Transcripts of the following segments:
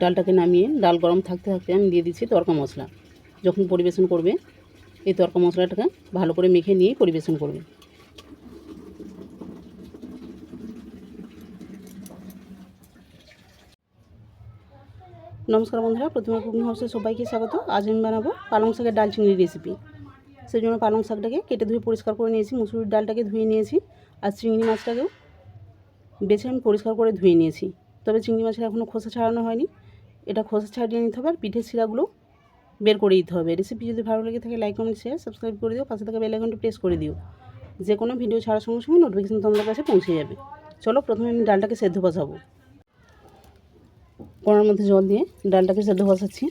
ডালটাকে নামিয়ে ডাল গরম থাকতে থাকতে আমি দিয়ে দিচ্ছি তরকা মশলা। যখন পরিবেশন করবে, এই তরকা মশলাটাকে ভালো করে মেখে নিয়ে পরিবেশন করবে। নমস্কার বন্ধুরা, প্রতিমা কুকিং হাউসে সবাইকে স্বাগত। আজ আমি বানাবো পালং শাকের ডাল চিংড়ি রেসিপি সেই জন্য পালং শাকটাকে কেটে ধুয়ে পরিষ্কার করে নিয়েছি, মুসুরির ডালটাকে ধুয়ে নিয়েছি, আর চিংড়ি মাছটাকেও বেছে আমি পরিষ্কার করে ধুয়ে নিয়েছি। তবে চিংড়ি মাছের এখনও খোসা ছাড়ানো হয়নি। এটা খোসা ছাড়িয়ে নিতে হবে আর পিঠের শিরাগুলো বের করে দিতে হবে। রেসিপি যদি ভালো লেগে থাকে লাইক কমেন্ট শেয়ার সাবস্ক্রাইব করে দিও। পাশে থাকা বেলাইকনটি প্রেস করে দিও। যে কোনো ভিডিও ছাড়ার সঙ্গে সঙ্গে নোটিফিকেশন তোমাদের কাছে পৌঁছে যাবে। চলো, প্রথমে আমি ডালটাকে সেদ্ধ বসাবো। কড়ার মধ্যে জল দিয়ে ডালটাকে সেদ্ধ বসাচ্ছি।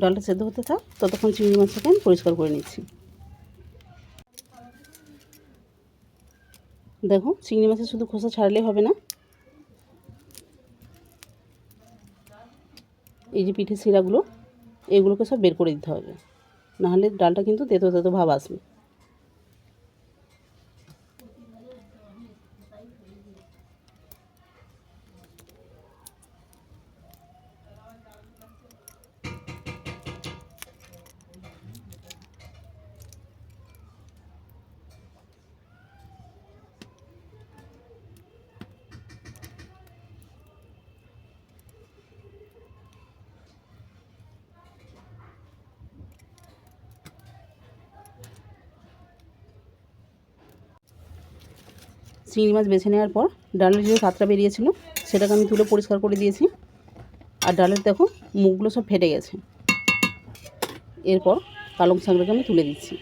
ডালটা সেদ্ধ হতে থাক, ততক্ষণ চিংড়ি মাছটাকে আমি পরিষ্কার করে নিচ্ছি। দেখো, চিংড়ি মাছের শুধু খোসা ছাড়লেই হবে না। এই যে পিঠে শিরাগুলো, এগুলোকে সব বের করে দিতে হবে। নাহলে ডালটা কিন্তু তেতো তেতো ভাব আসবে। চিংড়ি মাছ বেছে নেওয়ার পর ডালের যে সাতটা বেরিয়েছিল, সেটাকে আমি তুলে পরিষ্কার করে দিয়েছি। আর ডালের দেখো, মুখগুলো সব ফেটে গেছে। এরপর পালং শাকটাকে আমি তুলে দিচ্ছি।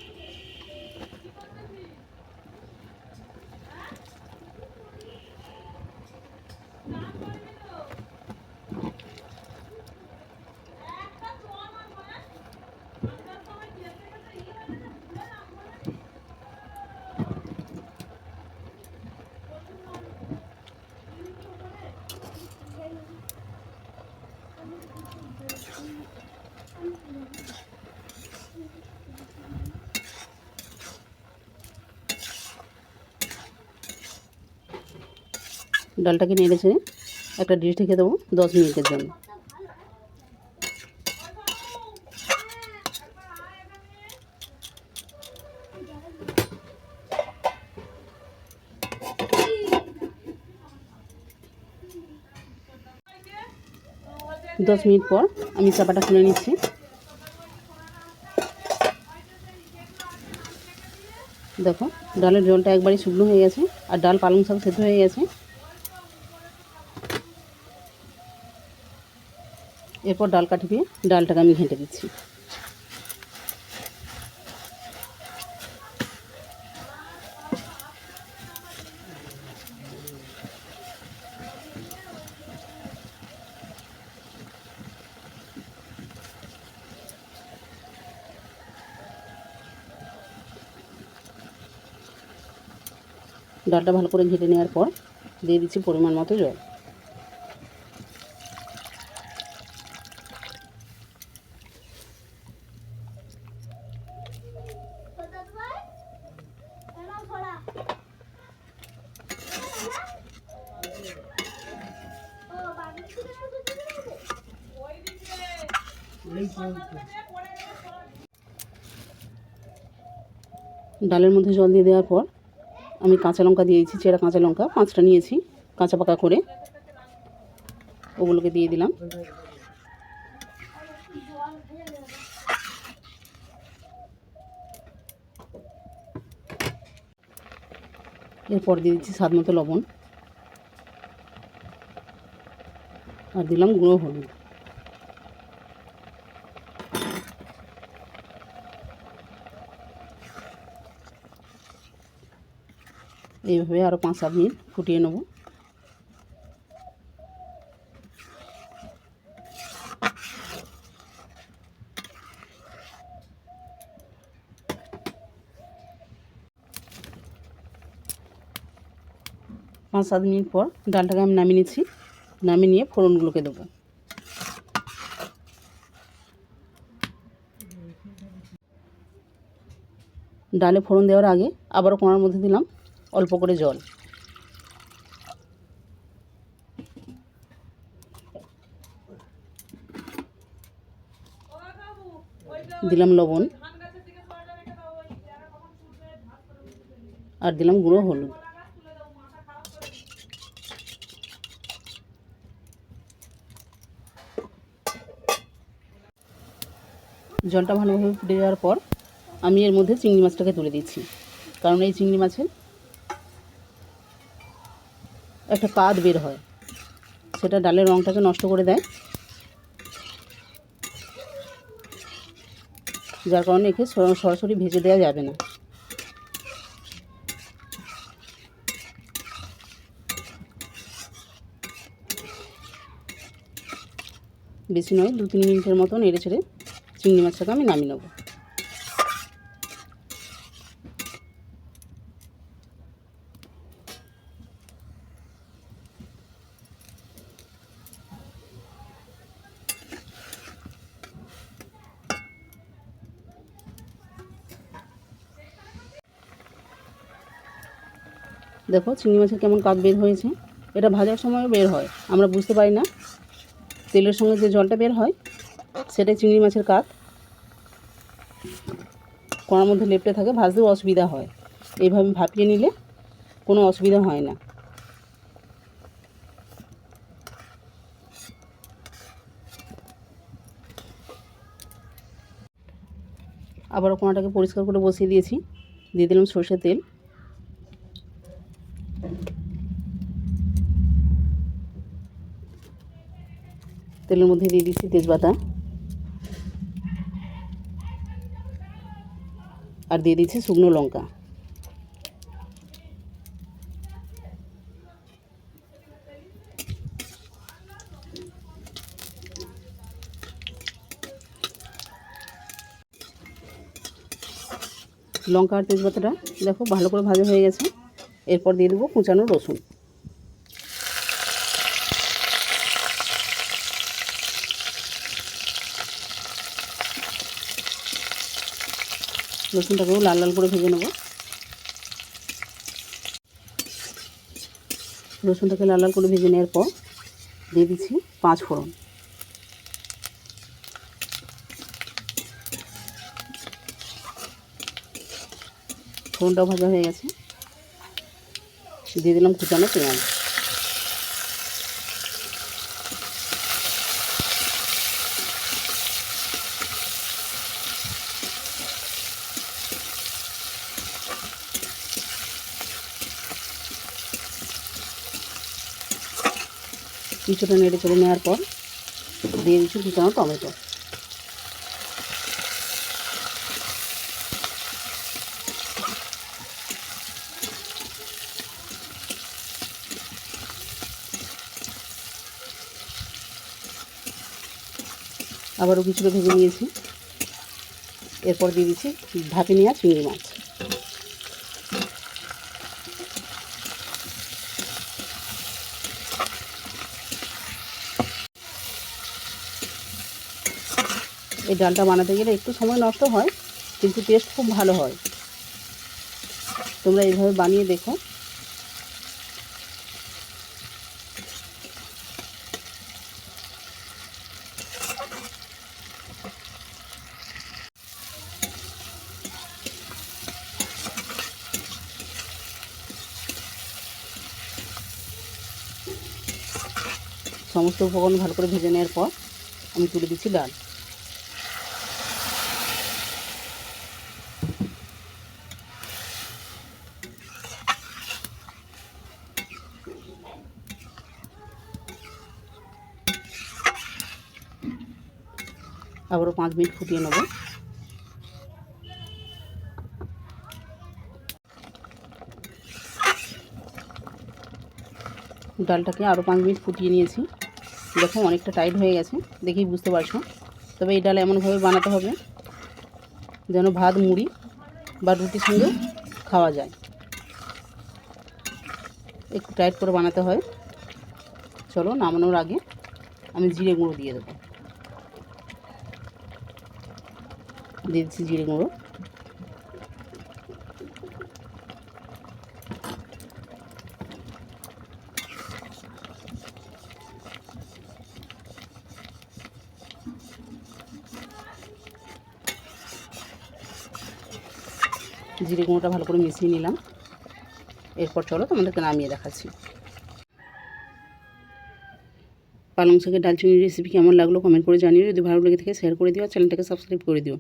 ডালটাকে নেড়ে ছেড়ে একটা ডিশ ঢেকে দেবো দশ মিনিটের জন্য। দশ মিনিট পর আমি চাপাটা খুলে নিচ্ছি। দেখো, ডালের জলটা একবারই শুকনো হয়ে গেছে, আর ডাল পালং শাক সেদ্ধ হয়ে গেছে। এরপর ডাল কাঠি দিয়ে ডালটাকে আমি ঘেঁটে দিচ্ছি। ডালটা ভালো করে ঘেঁটে নেওয়ার পর দিয়ে দিচ্ছি পরিমাণ মতো জল। ডালের মধ্যে জল দিয়ে দেওয়ার পর আমি কাঁচা লঙ্কা দিয়েছি, চেরা কাঁচা লঙ্কা, পাঁচটা নিয়েছি, কাঁচা পাকা করে। ওগুলোকে দিয়ে দিলাম। এরপর দিয়ে দিচ্ছি স্বাদ মতো লবণ। আর দিলাম গুঁড়ো হলুদ। এইভাবে আরও পাঁচ, সাত মিনিট ফুটিয়ে নেব। পাঁচ, সাত মিনিট পর ডালটাকে আমি নামিয়ে নিচ্ছি। নামিয়ে নিয়ে ফোড়নগুলোকে দেবো। ডালে ফোড়ন দেওয়ার আগে আবারও কোনার মধ্যে দিলাম। অল্প করে জল। দিলাম লবণ। আর দিলাম গুঁড়ো হলুদ। জলটা ভালোভাবে ফুটে যাওয়ার পর আমি এর মধ্যে চিংড়ি মাছটাকে তুলে দিচ্ছি। কারণ এই চিংড়ি মাছের একটা কাদ বের হয়। সেটা ডালের রঙটাকে নষ্ট করে দেয়। যার কারণে একে সর- সরাসরি ভেজে দেওয়া যাবে না। বেশি নয় দু তিন মিনিটের মতো নেড়ে ছেড়ে চিংড়ি মাছটাকে আমি নামিয়ে নেব। দেখো চিংড়ি মাছের কেমন কাক বের হয়েছে। এটা ভাজার সময়ও বের হয়, আমরা বুঝতে পারি না। তেলের সঙ্গে যে জলটা বের হয়, সেটাই চিংড়ি মাছের কাক কোনার মধ্যে লেপটে থাকে, ভাজতেও অসুবিধা হয়। এইভাবে ভাপিয়ে নিলে কোনো অসুবিধা হয় না। আবারও কোনাটাকে পরিষ্কার করে বসিয়ে দিয়েছি। দিয়ে দিলাম সর্ষের তেল। তেলের মধ্যে দিয়ে দিচ্ছি তেজপাতা। আর দিয়ে দিচ্ছি শুকনো লঙ্কা। লঙ্কা আর তেজপাতাটা দেখো ভালো করে ভাজা হয়ে গেছে। এরপর দিয়ে দেবো কুচানো রসুন। রসুনটাকেও লাল লাল করে ভেজে নেব। রসুনটাকে লাল লাল করে ভেজে নেওয়ার পর দিয়ে দিচ্ছি পাঁচ ফোড়ন। ফোড়নটাও ভাজা হয়ে গেছে। দিয়ে দিলাম কুচানো পেঁয়াজ। কিছুটা নেড়ে চেড়ে নেওয়ার পর দিয়ে দিচ্ছি কুচানো টমেটো। আবারও কিছুটা ভেজে নিয়েছি। এরপর দিয়ে দিচ্ছি ভাপে নেওয়া চিংড়ি মাছ। এই ডালটা বানাতে গেলে একটু সময় নষ্ট হয়, কিন্তু টেস্ট খুব ভালো হয়। তোমরা এইভাবে বানিয়ে দেখো। সমস্ত উপকরণ ভালো করে ভেজে নেওয়ার পর আমি তুলে দিচ্ছি ডাল। পাঁচ মিনিট ফুটিয়ে নেব। ডালটাকে আরও পাঁচ মিনিট ফুটিয়ে নিয়েছি। দেখো অনেকটা টাইট হয়ে গেছে, দেখেই বুঝতে পারছ। তবে এই ডাল এমনভাবে বানাতে হবে যেন ভাত, মুড়ি বা রুটির সঙ্গেও খাওয়া যায়। একটু টাইট করে বানাতে হয়। চলো, নামানোর আগে আমি জিরে গুঁড়ো দিয়ে দেবো। দিয়ে দিচ্ছি জিরে গুঁড়ো। জিরে গুঁড়োটা ভালো করে মিশিয়ে নিলাম। এরপর চলো তোমাদেরকে নামিয়ে দেখাচ্ছি। পালং শাকের ডালচিনির রেসিপি কেমন লাগল কমেন্ট করে জানিও। যদি ভালো লেগে থাকে শেয়ার করে দিও চ্যানেলটাকে সাবস্ক্রাইব করে দিও।